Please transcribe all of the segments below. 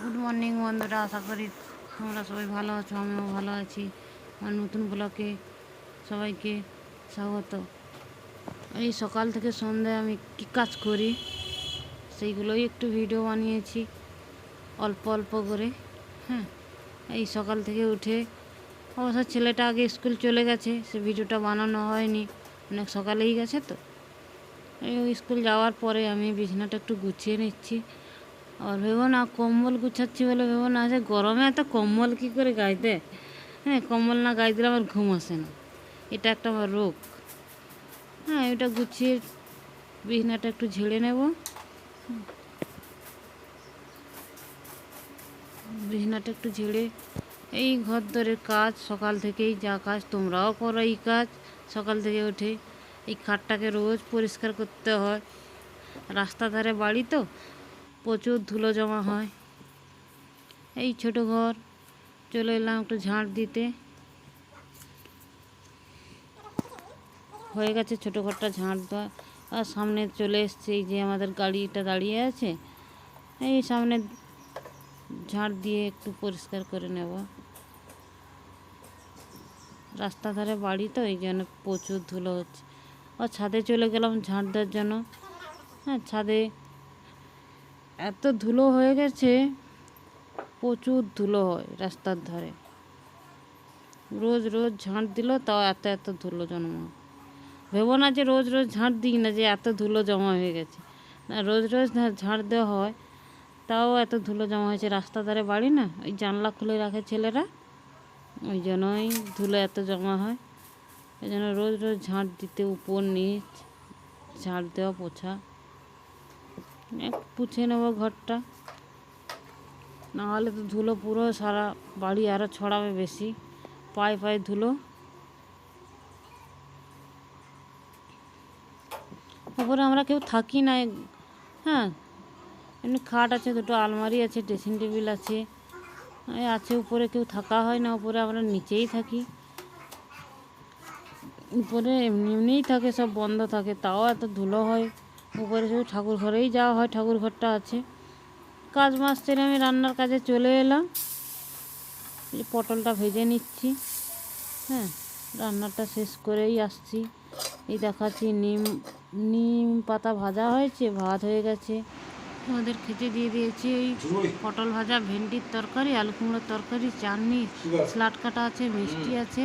Good morning বন্ধুরা, আশা করি তোমরা সবাই ভালো আছো, আমিও ভালো আছি। আমার নতুন ব্লকে সবাইকে স্বাগত। এই সকাল থেকে সন্ধ্যায় আমি কী কাজ করি, সেইগুলোই একটু ভিডিও বানিয়েছি, অল্প অল্প করে। হ্যাঁ এই সকাল থেকে উঠে অবশ্য ছেলেটা আগে স্কুল চলে গেছে, সে ভিডিওটা বানানো হয়নি, অনেক সকালেই গেছে তো। এই স্কুল যাওয়ার পরে আমি বিছানাটা একটু গুছিয়ে নিচ্ছি। আর ভেবো না কম্বল গুছাচ্ছি বলে ভেবো না যে গরমে এত কম্বল কী করে গায়ে দেয় হ্যাঁ কম্বল না গায়ে দিলে আমার ঘুম আসে না এটা একটা আমার রোগ হ্যাঁ এটা গুছিয়ে বিছানাটা একটু ঝেড়ে নেব। বিছানাটা একটু ঝেড়ে এই ঘর দরের কাজ সকাল থেকেই যা কাজ তোমরাও করো এই কাজ সকাল থেকে উঠে এই খাটটাকে রোজ পরিষ্কার করতে হয় রাস্তা ধারে বাড়ি তো প্রচুর ধুলো জমা হয়। এই ছোট ঘর, চলে এলাম একটু ঝাঁট দিতে। হয়ে গেছে ছোটো ঘরটা ঝাঁট দেওয়া। আর সামনে চলে এসছে এই যে আমাদের গাড়িটা দাঁড়িয়ে আছে। এই সামনে ঝাঁট দিয়ে একটু পরিষ্কার করে নেব। রাস্তা ধারে বাড়ি তো, এই জন্য প্রচুর ধুলো হচ্ছে। আর ছাদে চলে গেলাম ঝাঁট দেওয়ার জন্য। হ্যাঁ ছাদে এত ধুলো হয়ে গেছে, প্রচুর ধুলো হয় রাস্তার ধারে। রোজ রোজ ঝাঁট দিল, তাও এত এত ধুলো জমা ভেবো না যে রোজ রোজ ঝাঁট দিই না যে এত ধুলো জমা হয়ে গেছে। না, রোজ রোজ ঝাঁট দেওয়া হয়, তাও এত ধুলো জমা হয়েছে রাস্তার ধারে বাড়ি না, ওই জানলা খুলে রাখে ছেলেরা। ওই জন্যই ধুলো এত জমা হয়। ওই জন্য রোজ রোজ ঝাঁট দিতে উপর নিচ, ঝাঁট দেওয়া পোছা। পুছে নেব ঘরটা। নাহলে তো ধুলো পুরো সারা বাড়ি আরও ছড়াবে বেশি। পায়ে পায়ে ধুলো। উপরে আমরা কেউ থাকি না হ্যাঁ এমনি খাট আছে, দুটো আলমারি আছে, ড্রেসিং টেবিল আছে। আছে, উপরে কেউ থাকা হয় না, উপরে আমরা নিচেই থাকি। উপরে এমনি এমনিই থাকে, সব বন্ধ থাকে, তাও এত ধুলো হয়। উপরে শুধু ঠাকুর ঘরেই যাওয়া হয় ঠাকুর ঘরটা আছে। কাজ মাস সেরে আমি রান্নার কাজে চলে এলাম। পটলটা ভেজে নিচ্ছি। হ্যাঁ রান্নাটা শেষ করেই আসছি। এই দেখাচ্ছি নিম নিম পাতা ভাজা হয়েছে ভাত হয়ে গেছে। ওদের খেতে দিয়ে দিয়েছি এই পটল ভাজা ভেন্ডির তরকারি আলু কুমড়োর তরকারি চাটনি স্লাট কাটা আছে মিষ্টি আছে।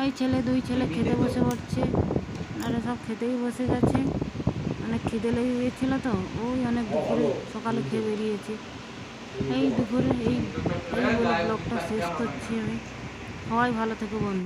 ওই ছেলে দুই ছেলে খেতে বসে পড়ছে। আর সব খেতেই বসে গেছে। অনেক খিদে লেগে গিয়েছিল তো, ওই অনেক দুপুরে সকালে খেয়ে বেরিয়েছি। এই দুপুরে এই এই বলে ব্লগটা শেষ করছি আমি। সবাই ভালো থেকে বন্ধু।